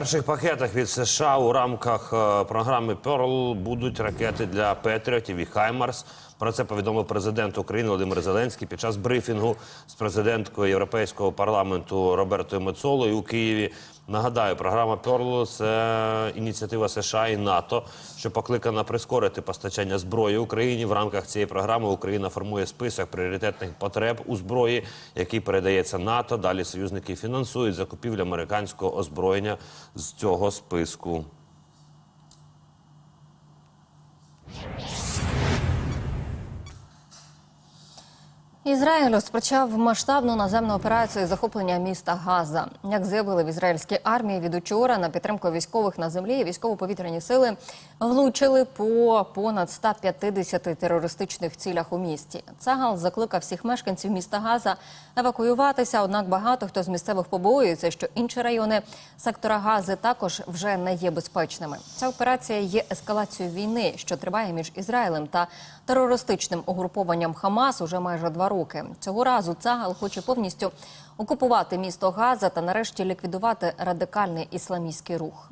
перших пакетах від США у рамках е, програми Перл будуть ракети для Петріотів і Хаймарс. Про це повідомив президент України Володимир Зеленський під час брифінгу з президенткою Європейського парламенту Робертою Мецолою у Києві. Нагадаю, програма Перл це ініціатива США і НАТО, що покликана прискорити постачання зброї Україні. В рамках цієї програми Україна формує список пріоритетних потреб у зброї, який передається НАТО. Далі союзники фінансують закупівлю американського озброєння з цього списку. Ізраїль розпочав масштабну наземну операцію захоплення міста Газа. Як заявили в ізраїльській армії від учора на підтримку військових на землі, військово-повітряні сили влучили по понад 150 терористичних цілях у місті. Цагал закликав всіх мешканців міста Газа евакуюватися. Однак багато хто з місцевих побоюється, що інші райони сектора Гази також вже не є безпечними. Ця операція є ескалацією війни, що триває між Ізраїлем та терористичним угрупованням Хамас уже майже два роки. Цього разу Цагал хоче повністю окупувати місто Газа та нарешті ліквідувати радикальний ісламістський рух.